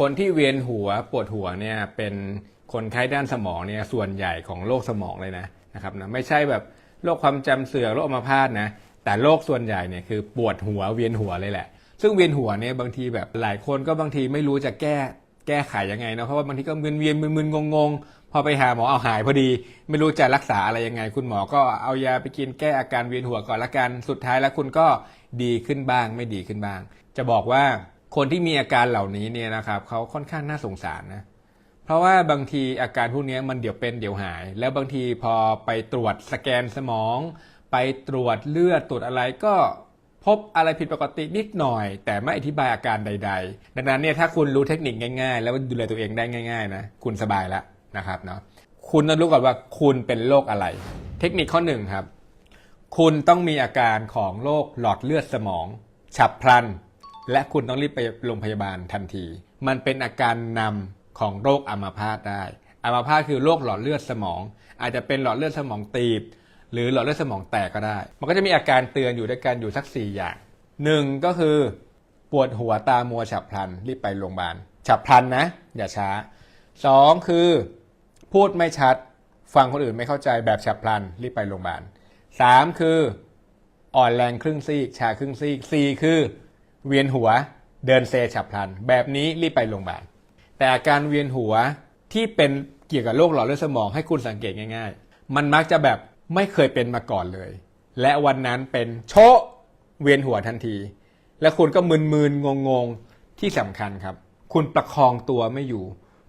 คนที่เวียนหัวปวดหัวเนี่ยเป็นคนไข้ด้านสมองเนี่ยส่วนใหญ่ของโรคสมองเลยนะนะครับนะไม่ใช่แบบโรคความจำเสื่อมโรคอัมพาตนะแต่โรคส่วนใหญ่เนี่ยคือปวดหัวเวียนหัวเลยแหละ ซึ่งเวียนหัวเนี่ยบางทีแบบหลายคนก็บางทีไม่รู้จะแก้แก้ไขยังไงนะเพราะว่าบางทีก็เวียนเวียนมึนๆงงๆ พอไปหาหมอเอาหายพอดี ไม่รู้จะรักษาอะไรยังไง คุณหมอก็เอายาไปกินแก้อาการเวียนหัวก่อนละกันสุดท้ายแล้วคุณก็ดีขึ้นบ้างไม่ดีขึ้นบ้าง จะบอกว่า คนที่มีอาการเหล่านี้เนี่ยนะครับเขาค่อนข้างน่าสงสารนะเพราะว่าบางทีอาการพวกนี้มันเดี๋ยวเป็นเดี๋ยวหาย แล้วบางทีพอไปตรวจสแกนสมอง ไปตรวจเลือดตรวจอะไรก็พบอะไรผิดปกตินิดหน่อย แต่ไม่อธิบายอาการใด ๆ ดังนั้นเนี่ยถ้าคุณรู้เทคนิคง่ายๆ แล้วดูแลตัวเองได้ง่าย ๆ นะ คุณสบายแล้วนะครับเนาะคุณต้องรู้ก่อนว่าคุณเป็นโรคอะไร เทคนิคข้อหนึ่งครับ คุณต้องมีอาการของโรคหลอดเลือดสมอง ฉับพลัน และคุณต้องรีบไปโรงพยาบาลทันที มันเป็นอาการนำของโรคอัมพาตได้อัมพาตคือโรคหลอดเลือดสมอง อาจจะเป็นหลอดเลือดสมองตีบ หรือหลอดเลือดสมองแตกก็ได้ มันก็จะมีอาการเตือนอยู่ด้วยกันอยู่สัก 4 อย่างหนึ่งก็คือ ปวดหัวตามัวฉับพลันรีบไปโรงพยาบาลฉับพลันนะ อย่าช้าสองคือ พูดไม่ชัดฟังคนอื่นไม่เข้าใจแบบฉับพลันรีบไปโรงพยาบาลสามคือ อ่อนแรงครึ่งซีกชาครึ่งซีกสี่คือ เวียนหัวเดินเซฉับพลัน แบบนี้รีบไปโรงพยาบาลแต่อาการเวียนหัวที่เป็นเกี่ยวกับโรคหลอดเลือดสมองให้คุณสังเกตง่าย ๆ มันมักจะแบบไม่เคยเป็นมาก่อนเลย และวันนั้นเป็นโชะเวียนหัวทันที และคุณก็มึนๆงงๆที่สำคัญครับ คุณประคองตัวไม่อยู่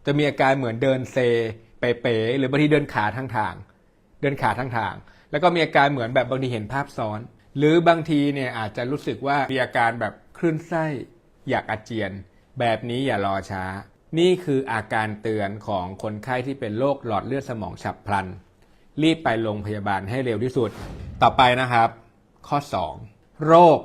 จะมีอาการเหมือนเดินเซเป๋ๆหรือบางทีเดินขาทั้งทาง เดินขาทั้งทาง แล้วก็มีอาการเหมือนแบบบางทีเห็นภาพซ้อน หรือบางทีเนี่ยอาจจะรู้สึกว่ามีอาการแบบ คลื่นไส้ อยากอาเจียน แบบนี้อย่ารอช้า นี่คืออาการเตือนของคนไข้ที่เป็นโรคหลอดเลือดสมองฉับพลัน รีบไปโรงพยาบาลให้เร็วที่สุด ต่อไปนะครับ ข้อ 2 โรค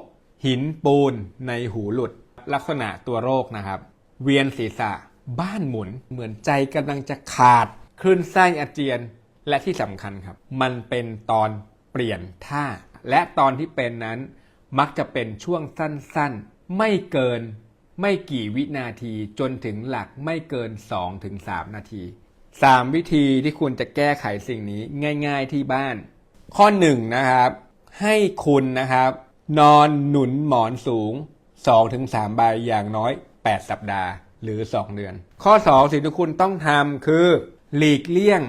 หินปูน ในหูหลุด ลักษณะตัวโรคนะครับ เวียนศีรษะ บ้านหมุน เหมือนใจกำลังจะขาด คลื่นไส้อาเจียน และที่สำคัญครับ มันเป็นตอนเปลี่ยนท่า และตอนที่เป็นนั้นมักจะเป็นช่วงสั้นๆ ไม่เกินไม่กี่วินาทีจนถึงหลักไม่เกิน 2-3 นาที 3 วิธีที่คุณจะแก้ไขสิ่งนี้ง่าย ๆที่บ้าน ข้อ 1 นะครับ ให้คุณนะครับ นอนหนุนหมอนสูง 2-3 ใบอย่างน้อย 8 สัปดาห์ หรือ 2 เดือน ข้อ 2 สิ่งที่คุณต้องทำคือ หลีกเลี่ยง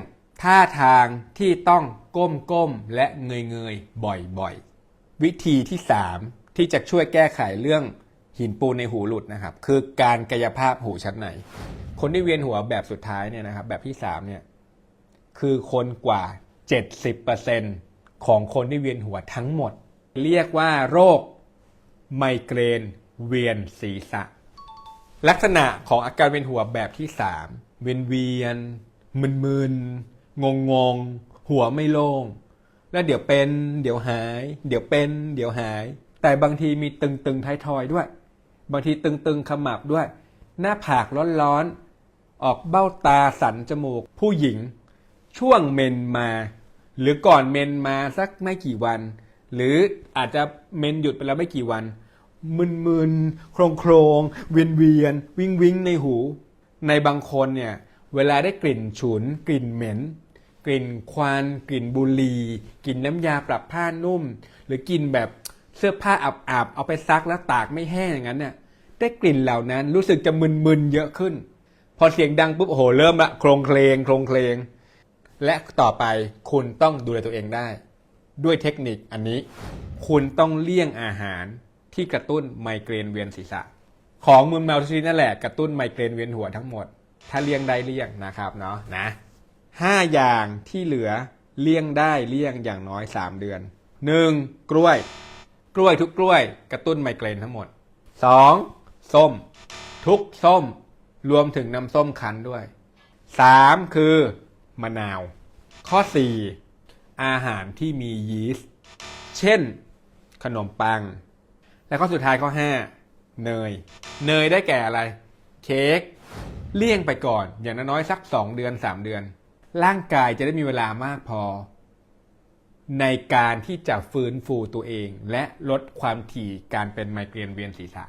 ท่าทางที่ต้องก้มๆและเงยๆบ่อยๆ วิธีที่ 3 ที่จะช่วยแก้ไขเรื่อง หินปูนในหูหลุดนะครับ คือการกายภาพหูชั้นในคนที่เวียนหัวแบบสุดท้ายเนี่ยนะครับ แบบที่3เนี่ย คือคนกว่า 70%ของคนที่เวียนหัวทั้งหมด เรียกว่าโรคไมเกรนเวียนศีรษะ ลักษณะของอาการเวียนหัวแบบที่3เวียนเวียนมึนมึนงงงๆหัวไม่โล่งแล้วเดี๋ยวเป็น เดี๋ยวหาย เดี๋ยวเป็น เดี๋ยวหาย แต่บางทีมีตึงตึงๆท้ายทอยด้วย บางทีตึงๆขมับด้วย หน้าผากร้อนๆออกเบ้าตาสันจมูก ผู้หญิง ช่วงเมนมา หรือก่อนเมนมาสักไม่กี่วัน หรืออาจจะเมนหยุดไปแล้วไม่กี่วัน มึนๆโครงโครงๆเวียนเวียนๆวิงวิงในหู ในบางคนเนี่ยเวลาได้กลิ่นฉุน กลิ่นเหม็นกลิ่นควันกลิ่นบุหรี่กลิ่นน้ำยาปรับผ้านุ่ม หรือกลิ่นแบบ เสื้อผ้าอับๆเอาไปซักแล้วตากไม่แห้งอย่างนั้นเนี่ยได้กลิ่นเหล่านั้นรู้สึกจะมึนๆเยอะขึ้น พอเสียงดังปุ๊บโอ้โหเริ่มละโครงเคลงโครงเคลงและต่อไปคุณต้องดูแลตัวเองได้ ด้วยเทคนิคอันนี้ คุณต้องเลี่ยงอาหารที่กระตุ้นไมเกรนเวียนศีรษะ ของมึนเมาทุกชนิดนั่นแหละกระตุ้นไมเกรนเวียนหัวทั้งหมด ถ้าเลี่ยงได้เลี่ยงนะครับเนาะนะห้าอย่างที่เหลือเลี่ยงได้เลี่ยงอย่างน้อย3เดือน 1. กล้วย กล้วยทุกกล้วย กระตุ้นไมเกรนทั้งหมด 2. ส้ม ทุกส้ม รวมถึงน้ำส้มคั้นด้วย 3. คือ มะนาว ข้อ 4 อาหารที่มียีสต์เช่น ขนมปัง และข้อสุดท้ายข้อ 5 เนย เนยได้แก่อะไร เค้กเลี่ยงไปก่อนอย่างน้อยๆสัก 2 เดือน 3 เดือน ร่างกายจะได้มีเวลามากพอ ในการที่จะฟื้นฟูตัวเอง และลดความถี่การเป็นไมเกรนเวียนศีรษะ